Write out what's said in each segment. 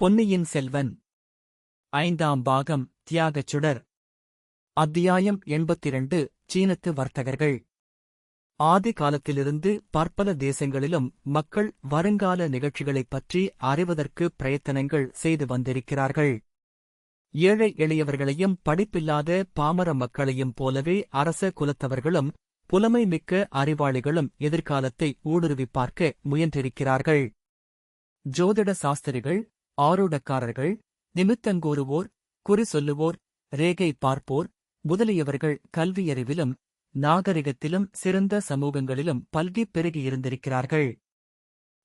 பொன்னியின் செல்வன். ஐந்தாம் பாகம் தியாகச் சுடர். அத்தியாயம் எண்பத்திரண்டு சீனத்து வர்த்தகர்கள். ஆதி காலத்திலிருந்து பற்பல தேசங்களிலும் மக்கள் வருங்கால நிகழ்ச்சிகளைப் பற்றி அறிவதற்கு பிரயத்தனங்கள் செய்து வந்திருக்கிறார்கள். ஏழை எளியவர்களையும் படிப்பில்லாத பாமர மக்களையும் போலவே அரச குலத்தவர்களும் புலமை மிக்க அறிவாளிகளும் எதிர்காலத்தை ஊடுருவி பார்க்க முயன்றிருக்கிறார்கள். ஜோதிட சாஸ்திரிகள் ஆரூடக்காரர்கள் நிமித்தங்கூறுவோர் குறி சொல்லுவோர் ரேகை பார்ப்போர் முதலியவர்கள் கல்வியறிவிலும் நாகரிகத்திலும் சிறந்த சமூகங்களிலும் பல்கி பெருகியிருந்திருக்கிறார்கள்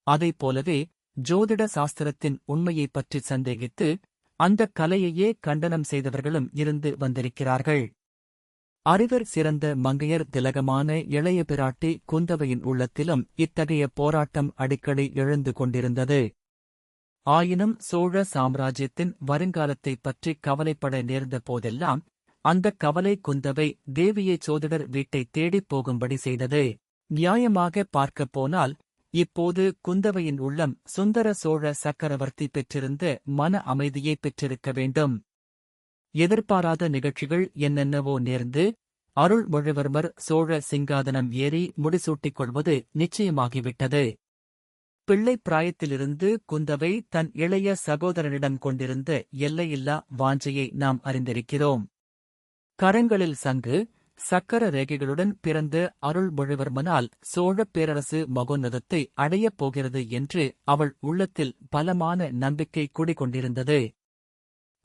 அதைப் போலவே ஜோதிட சாஸ்திரத்தின் உண்மையைப் பற்றி சந்தேகித்து அந்தக் கலையையே கண்டனம் செய்தவர்களும் இருந்து வந்திருக்கிறார்கள். அறிவர் சிறந்த மங்கையர் திலகமான இளைய பிராட்டி குந்தவையின் உள்ளத்திலும் இத்தகைய போராட்டம் அடிக்கடி எழுந்து கொண்டிருந்தது. ஆயினும் சோழ சாம்ராஜ்யத்தின் வருங்காலத்தைப் பற்றி கவலைப்பட நேர்ந்த போதெல்லாம் அந்தக் கவலை குந்தவை தேவியை சோதிடர் வீட்டைத் தேடிப் போகும்படி செய்தது. நியாயமாக பார்க்கப் போனால் இப்போது குந்தவையின் உள்ளம் சுந்தர சோழ சக்கரவர்த்தி பெற்றிருந்த மன அமைதியை பெற்றிருக்க வேண்டும். எதிர்பாராத நிகழ்ச்சிகள் என்னென்னவோ நேர்ந்து அருள்மொழிவர்மர் சோழ சிங்காதனம் ஏறி முடிசூட்டிக் கொள்வது நிச்சயமாகிவிட்டது. பிள்ளை பிராயத்திலிருந்து குந்தவை தன் இளைய சகோதரனிடம் கொண்டிருந்த எல்லையில்லா வாஞ்சையை நாம் அறிந்திருக்கிறோம். கரங்களில் சங்கு சக்கர ரேகைகளுடன் பிறந்த அருள்மொழிவர்மனால் சோழப் பேரரசு மகோன்னதத்தை அடையப் போகிறது என்று அவள் உள்ளத்தில் பலமான நம்பிக்கை குடிகொண்டிருந்தது.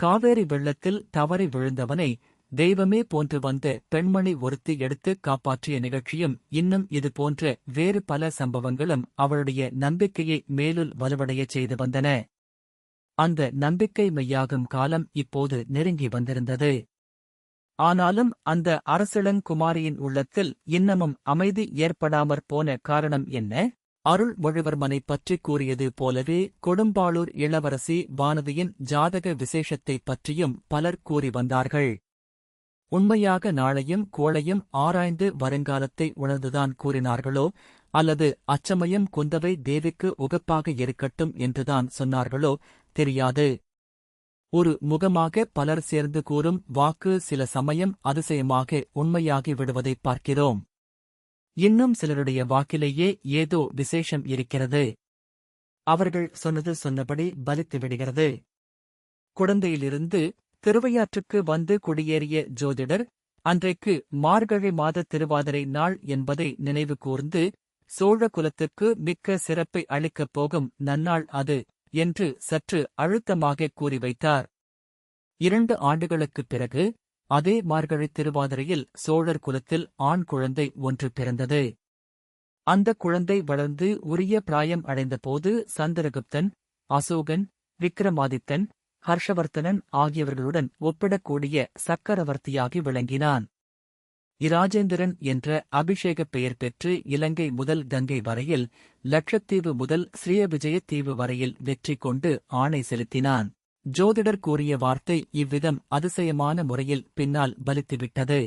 காவேரி வெள்ளத்தில் தவறி விழுந்தவனை தெய்வமே போன்று வந்த பெண்மணி ஒருத்தி எடுத்து காப்பாற்றிய நிகழ்ச்சியும் இன்னும் இது போன்ற வேறு பல சம்பவங்களும் அவளுடைய நம்பிக்கையை மேலுள் வலுவடையச் செய்து வந்தன. அந்த நம்பிக்கை மெய்யாகும் காலம் இப்போது நெருங்கி வந்திருந்தது. ஆனாலும் அந்த அரசிளங்குமாரியின் உள்ளத்தில் இன்னமும் அமைதி ஏற்படாமற் போன காரணம் என்ன? அருள்மொழிவர்மனைப் பற்றி கூறியது போலவே கொடும்பாளூர் இளவரசி வானதியின் ஜாதக விசேஷத்தைப் பற்றியும் பலர் கூறி வந்தார்கள். உண்மையாக நாளையும் கோளையும் ஆராய்ந்து வருங்காலத்தை உணர்ந்துதான் கூறினார்களோ? அல்லது அச்சமயம் குந்தவை தேவிக்கு உகப்பாக இருக்கட்டும் என்றுதான் சொன்னார்களோ? தெரியாது. ஒரு முகமாக பலர் சேர்ந்து கூறும் வாக்கு சில சமயம் அதிசயமாக உண்மையாகி விடுவதைப் பார்க்கிறோம். இன்னும் சிலருடைய வாக்கிலேயே ஏதோ விசேஷம் இருக்கிறது. அவர்கள் சொன்னது சொன்னபடி பலித்து விடுகிறது. குழந்தையிலிருந்து திருவையாற்றுக்கு வந்து குடியேறிய ஜோதிடர் அன்றைக்கு மார்கழி மாத திருவாதிரை நாள் என்பதை நினைவு கூர்ந்து சோழ குலத்துக்கு மிக்க சிறப்பை அளிக்கப் போகும் நன்னாள் அது என்று சற்று அழுத்தமாக கூறி வைத்தார். இரண்டு ஆண்டுகளுக்குப் பிறகு அதே மார்கழி திருவாதிரையில் சோழர் குலத்தில் ஆண் குழந்தை ஒன்று பிறந்தது. அந்த குழந்தை வளர்ந்து உரிய பிராயம் அடைந்தபோது சந்திரகுப்தன் அசோகன் விக்ரமாதித்தன் ஹர்ஷவர்த்தனன் ஆகியவர்களுடன் ஒப்பிடக்கூடிய சக்கரவர்த்தியாகி விளங்கினான். இராஜேந்திரன் என்ற அபிஷேகப் பெயர் பெற்று இலங்கை முதல் கங்கை வரையில் லட்சத்தீவு முதல் ஸ்ரீயவிஜய தீவு வரையில் வெற்றி கொண்டு ஆணை செலுத்தினான். ஜோதிடர் கூறிய வார்த்தை இவ்விதம் அதிசயமான முறையில் பின்னால் பலித்துவிட்டது.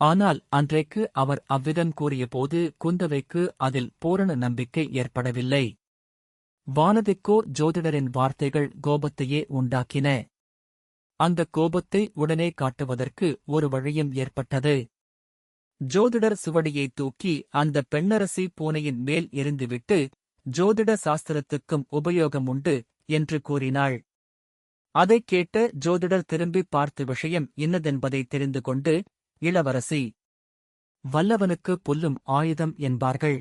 ஆனால் அன்றைக்கு அவர் அவ்விதம் கூறியபோது குந்தவைக்கு அதில் பூரண நம்பிக்கை ஏற்படவில்லை. வானதிக்கோ ஜோதிடரின் வார்த்தைகள் கோபத்தையே உண்டாக்கின. அந்த கோபத்தை உடனே காட்டுவதற்கு ஒரு வழியும் ஏற்பட்டது. ஜோதிடர் சுவடியை தூக்கி அந்த பெண்ணரசி பூனையின் மேல் எரிந்துவிட்டு ஜோதிட சாஸ்திரத்துக்கும் உபயோகம் உண்டு என்று கூறினாள். அதைக் கேட்ட ஜோதிடர் திரும்பி பார்த்த விஷயம் இன்னதென்பதை தெரிந்து கொண்டு இளவரசி வல்லவனுக்கு புல்லும் ஆயுதம் என்பார்கள்.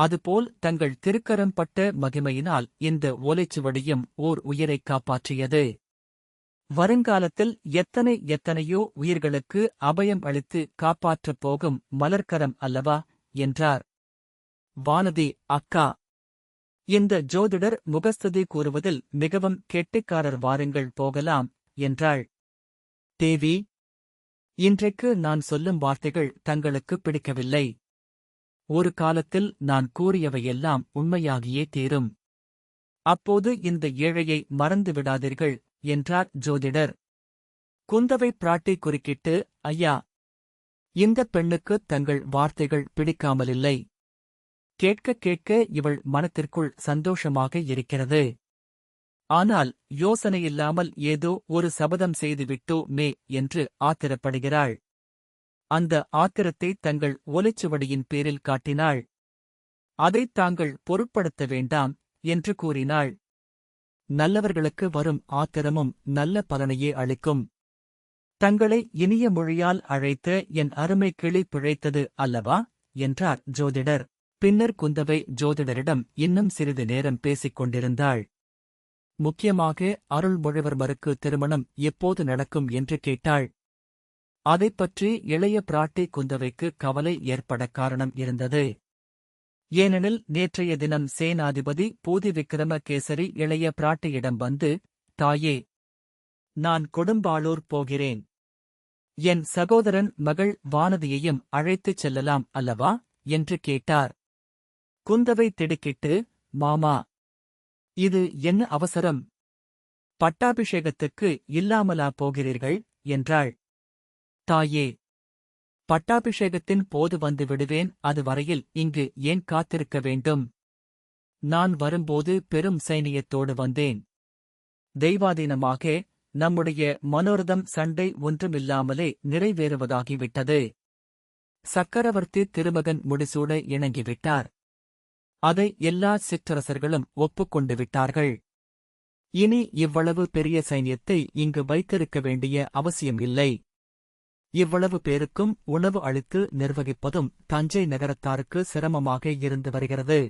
அதுபோல் தங்கள் திருக்கரம்பட்ட மகிமையினால் இந்த ஓலைச்சுவடியும் ஓர் உயிரைக் காப்பாற்றியது. வருங்காலத்தில் எத்தனை எத்தனையோ உயிர்களுக்கு அபயம் அளித்து காப்பாற்றப் போகும் மலர்க்கரம் அல்லவா? என்றார். வானதி அக்கா! இந்த ஜோதிடர் முகஸ்துதி கூறுவதில் மிகவும் கெட்டிக்காரர் வாருங்கள் போகலாம் என்றாள். தேவி! இன்றைக்கு நான் சொல்லும் வார்த்தைகள் தங்களுக்கு பிடிக்கவில்லை. ஒரு காலத்தில் நான் கூறியவையெல்லாம் உண்மையாகியே தீரும். அப்போது இந்த ஏழையை மறந்து விடாதீர்கள் என்றார் ஜோதிடர். குந்தவை பிராட்டி குறுக்கிட்டு ஐயா இந்தப் பெண்ணுக்கு தங்கள் வார்த்தைகள் பிடிக்காமலில்லை. கேட்க கேட்க இவள் மனத்திற்குள் சந்தோஷமாக இருக்கிறது. ஆனால் யோசனையில்லாமல் ஏதோ ஒரு சபதம் செய்துவிட்டோ மே என்று ஆத்திரப்படுகிறாள். அந்த ஆத்திரத்தை தங்கள் ஓலைச்சுவடியின் பேரில் காட்டினாள். அதைத் தாங்கள் பொருட்படுத்த வேண்டாம் என்று கூறினாள். நல்லவர்களுக்கு வரும் ஆத்திரமும் நல்ல பலனையே அளிக்கும். தங்களை இனிய மொழியால் அழைத்த என் அருமை கிளி பிழைத்தது அல்லவா? என்றார் ஜோதிடர். பின்னர் குந்தவை ஜோதிடரிடம் இன்னும் சிறிது நேரம் பேசிக் கொண்டிருந்தாள். முக்கியமாக அருள்மொழிவர்மருக்கு திருமணம் எப்போது நடக்கும் என்று கேட்டாள். அதைப் பற்றி இளைய பிராட்டி குந்தவைக்கு கவலை ஏற்பட காரணம் இருந்தது. ஏனெனில் நேற்றைய தினம் சேனாதிபதி பூதி விக்கிரமகேசரி இளைய பிராட்டியிடம் வந்து தாயே நான் கொடும்பாளூர் போகிறேன். என் சகோதரன் மகள் வானதியையும் அழைத்துச் செல்லலாம் அல்லவா? என்று கேட்டார். குந்தவை திடுக்கிட்டு மாமா இது என்ன அவசரம்? பட்டாபிஷேகத்துக்கு இல்லாமலா போகிறீர்கள்? என்றாள். தாயே பட்டாபிஷேகத்தின் போது வந்து விடுவேன் அது வரையில் இங்கு ஏன் காத்திருக்க வேண்டும்? நான் வரும்போது பெரும் சைனியத்தோடு வந்தேன். தெய்வாதீனமாக நம்முடைய மனோரதம் சண்டை ஒன்றுமில்லாமலே நிறைவேறுவதாகிவிட்டது. சக்கரவர்த்தி திருமகன் முடிசூட இணங்கிவிட்டார். அதை எல்லா சிற்றரசர்களும் ஒப்புக்கொண்டு விட்டார்கள். இனி இவ்வளவு பெரிய சைன்யத்தை இங்கு வைத்திருக்க வேண்டிய அவசியம் இல்லை. இவ்வளவு பேருக்கும் உணவு அளித்து நிர்வகிப்பதும் தஞ்சை நகரத்தாருக்கு சிரமமாக இருந்து வருகிறது.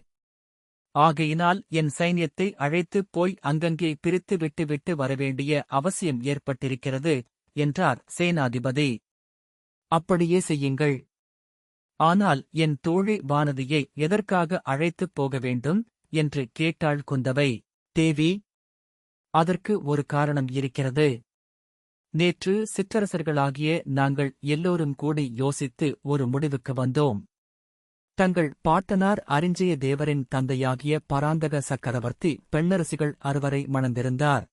ஆகையினால் என் சைன்யத்தை அழைத்துப் போய் அங்கங்கே பிரித்து விட்டுவிட்டு வரவேண்டிய அவசியம் ஏற்பட்டிருக்கிறது என்றார் சேனாதிபதி. அப்படியே செய்யுங்கள். ஆனால் என் தோழி வானதியை எதற்காக அழைத்துப் போக வேண்டும் என்று கேட்டாள் குந்தவை. தேவி அதற்கு ஒரு காரணம் இருக்கிறது. நேற்று சிற்றரசர்களாகிய நாங்கள் எல்லோரும் கூடி யோசித்து ஒரு முடிவுக்கு வந்தோம். தங்கள் பாட்டனார் அரிஞ்சய தேவரின் தந்தையாகிய பராந்தக சக்கரவர்த்தி பெண்ணரசிகள் அறுவரை மணந்திருந்தார்.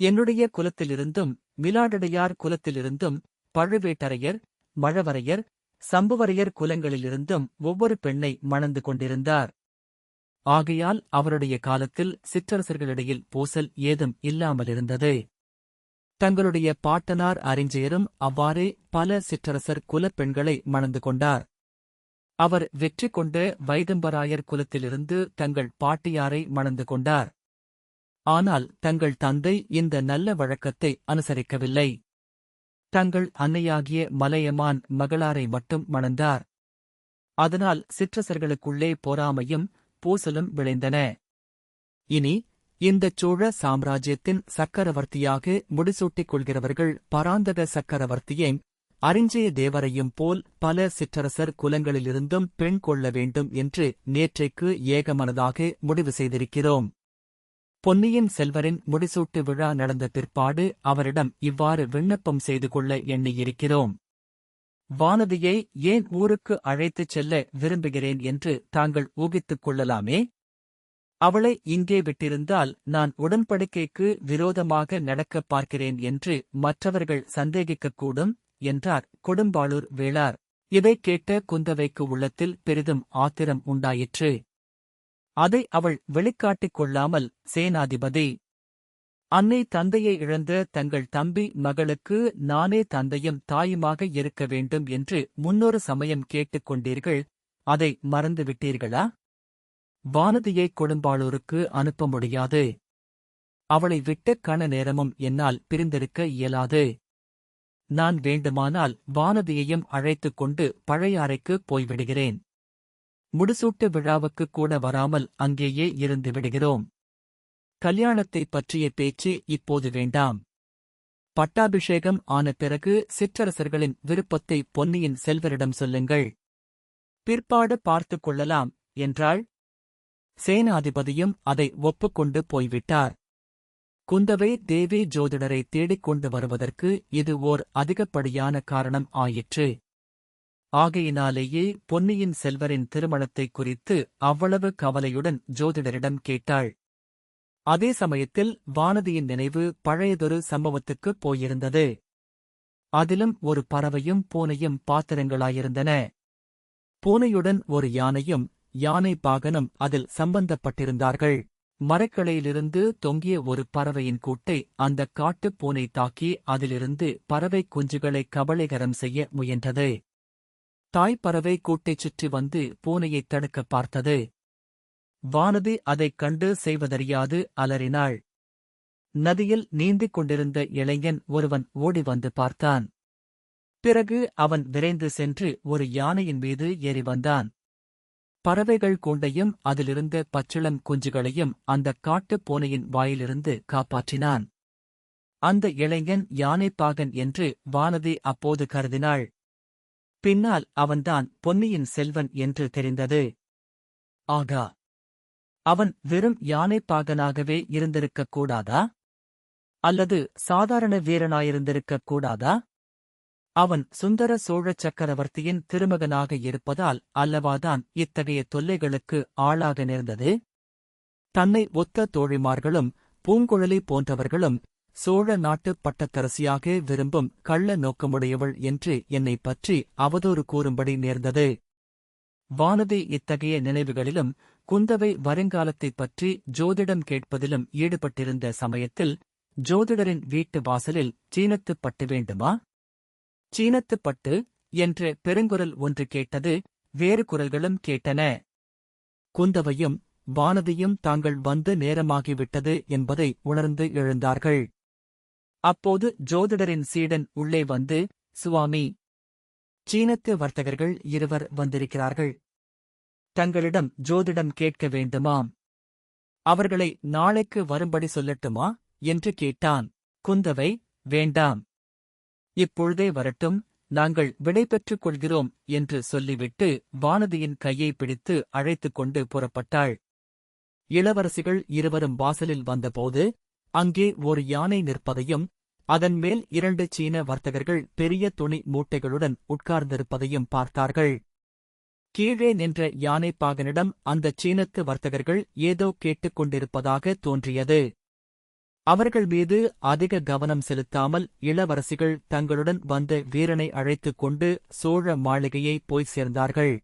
என்னுடைய குலத்திலிருந்தும் மிலாடடையார் குலத்திலிருந்தும் பழுவேட்டரையர் மழவரையர் சம்புவரையர் குலங்களிலிருந்தும் ஒவ்வொரு பெண்ணை மணந்து கொண்டிருந்தார். ஆகையால் அவருடைய காலத்தில் சிற்றரசர்களிடையில் பூசல் ஏதும் இல்லாமலிருந்தது. தங்களுடைய பாட்டனார் அறிஞரும் அவ்வாறே பல சிற்றரசர் குலப் பெண்களை மணந்து கொண்டார். அவர் வெற்றி கொண்ட வைதம்பராயர் குலத்திலிருந்து தங்கள் பாட்டியாரை மணந்து கொண்டார். ஆனால் தங்கள் தந்தை இந்த நல்ல வழக்கத்தை அனுசரிக்கவில்லை. தங்கள் அன்னையாகிய மலையமான் மகளாரை மட்டும் மணந்தார். அதனால் சிற்றரசர்களுக்குள்ளே பொறாமையும் பூசலும் விளைந்தன. இனி இந்தச் சோழ சாம்ராஜ்யத்தின் சக்கரவர்த்தியாக முடிசூட்டிக் கொள்கிறவர்கள் பராந்தக சக்கரவர்த்தியை அரிஞ்சய தேவரையும் போல் பல சிற்றரசர் குலங்களிலிருந்தும் பெண் கொள்ள வேண்டும் என்று நேற்றைக்கு ஏகமனதாக முடிவு செய்திருக்கிறோம். பொன்னியின் செல்வரின் முடிசூட்டு விழா நடந்த பிற்பாடு அவரிடம் இவ்வாறு விண்ணப்பம் செய்து கொள்ள எண்ணியிருக்கிறோம். வானதியை ஏன் ஊருக்கு அழைத்துச் செல்ல விரும்புகிறேன் என்று தாங்கள் ஊகித்துக் கொள்ளலாமே? அவளை இங்கே விட்டிருந்தால் நான் உடன்படிக்கைக்கு விரோதமாக நடக்கப் பார்க்கிறேன் என்று மற்றவர்கள் சந்தேகிக்கக்கூடும் என்றார் கொடும்பாளூர் வேளார். இதைக் கேட்ட குந்தவைக்கு உள்ளத்தில் பெரிதும் ஆத்திரம் உண்டாயிற்று. அதை அவள் வெளிக்காட்டிக் கொள்ளாமல் சேனாதிபதி அன்னை தந்தையை இழந்த தங்கள் தம்பி மகளுக்கு நானே தந்தையும் தாயுமாக இருக்க வேண்டும் என்று முன்னொரு சமயம் கேட்டுக் கொண்டீர்கள் அதை மறந்துவிட்டீர்களா? வானதியை கொடும்பாளூருக்கு அனுப்ப முடியாது. அவளை விட்ட கண நேரமும் என்னால் பிரிந்திருக்க இயலாது. நான் வேண்டுமானால் வானதியையும் அழைத்துக் கொண்டு பழையாறைக்கு போய்விடுகிறேன். முடிசூட்டு விழாவுக்கு கூட வராமல் அங்கேயே இருந்து விடுகிறோம். கல்யாணத்தைப் பற்றிய பேச்சு இப்போது வேண்டாம். பட்டாபிஷேகம் ஆன பிறகு சிற்றரசர்களின் விருப்பத்தை பொன்னியின் செல்வரிடம் சொல்லுங்கள். பிற்பாடு பார்த்துக் கொள்ளலாம் என்றாள். சேனாதிபதியும் அதை ஒப்புக்கொண்டு போய்விட்டார். குந்தவை தேவி ஜோதிடரை தேடிக்கொண்டு வருவதற்கு இது ஓர் அதிகப்படியான காரணம் ஆயிற்று. ஆகையினாலேயே பொன்னியின் செல்வரின் திருமணத்தை குறித்து அவ்வளவு கவலையுடன் ஜோதிடரிடம் கேட்டாள். அதே சமயத்தில் வானதியின் நினைவு பழையதொரு சம்பவத்துக்குப் போயிருந்தது. அதிலும் ஒரு பறவையும் பூனையும் பாத்திரங்களாயிருந்தன. பூனையுடன் ஒரு யானையும் யானை பாகனம் அதில் சம்பந்தப்பட்டிருந்தார்கள். மரக்கிளையிலிருந்து தொங்கிய ஒரு பறவையின் கூட்டை அந்தக் காட்டுப் பூனை தாக்கி அதிலிருந்து பறவை குஞ்சுகளை கபளீகரம் செய்ய முயன்றது. தாய்ப்பறவை கூட்டைச் சுற்றி வந்து பூனையைத் தடுக்கப் பார்த்தது. வானதி அதைக் கண்டு செய்வதறியாது அலறினாள். நதியில் நீந்திக் கொண்டிருந்த இளைஞன் ஒருவன் ஓடி வந்து பார்த்தான். பிறகு அவன் விரைந்து சென்று ஒரு யானையின் மீது ஏறி வந்தான். பறவைகள் கூண்டையும் அதிலிருந்த பச்சிளம் குஞ்சுகளையும் அந்தக் காட்டுப் பூனையின் வாயிலிருந்து காப்பாற்றினான். அந்த இளைஞன் யானைப்பாகன் என்று வானதி அப்போது கருதினாள். பின்னால் அவன்தான் பொன்னியின் செல்வன் என்று தெரிந்தது. ஆகா! அவன் வெறும் யானைப்பாகனாகவே இருந்திருக்கக் கூடாதா? அல்லது சாதாரண வீரனாயிருந்திருக்கக் கூடாதா? அவன் சுந்தர சோழ சக்கரவர்த்தியின் திருமகனாக இருப்பதால் அல்லவாதான் இத்தகைய தொல்லைகளுக்கு ஆளாக நேர்ந்தது. தன்னை ஒத்த தோழிமார்களும் பூங்குழலி போன்றவர்களும் சோழ நாட்டுப் பட்டத்தரசியாக விரும்பும் கள்ள நோக்கமுடையவள் என்று என்னைப் பற்றி அவதூறு கூறும்படி நேர்ந்தது. வானதி இத்தகைய நினைவுகளிலும் குந்தவை வருங்காலத்தைப் பற்றி ஜோதிடம் கேட்பதிலும் ஈடுபட்டிருந்த சமயத்தில் ஜோதிடரின் வீட்டு வாசலில் சீனத்துப் பட்டு வேண்டுமா? சீனத்துப் பட்டு என்று பெருங்குரல் ஒன்று கேட்டது வேறு குரல்களும் கேட்டன. குந்தவையும் வானதியும் தாங்கள் வந்து நேரமாகிவிட்டது என்பதை உணர்ந்து எழுந்தார்கள். அப்போது ஜோதிடரின் சீடன் உள்ளே வந்து சுவாமி சீனத்து வர்த்தகர்கள் இருவர் வந்திருக்கிறார்கள். தங்களிடம் ஜோதிடம் கேட்க வேண்டுமாம். அவர்களை நாளைக்கு வரும்படி சொல்லட்டுமா? என்று கேட்டான். குந்தவை வேண்டாம். இப்பொழுதே வரட்டும் நாங்கள் விடை பெற்றுக் கொள்கிறோம் என்று சொல்லிவிட்டு வானதியின் கையை பிடித்து அழைத்துக் கொண்டு புறப்பட்டாள். இளவரசிகள் இருவரும் வாசலில் வந்தபோது அங்கே ஒரு யானை நிற்பதையும் அதன் மேல் இரண்டு சீன வர்த்தகர்கள் பெரிய துணி மூட்டைகளுடன் உட்கார்ந்திருப்பதையும் பார்த்தார்கள். கீழே நின்ற யானைப்பாகனிடம் அந்தச் சீனத்து வர்த்தகர்கள் ஏதோ கேட்டுக் கொண்டிருப்பதாக தோன்றியது. அவர்கள் மீது அதிக கவனம் செலுத்தாமல் இளவரசிகள் தங்களுடன் வந்த வீரனை அழைத்துக் கொண்டு சோழ மாளிகையை போய் சேர்ந்தார்கள்.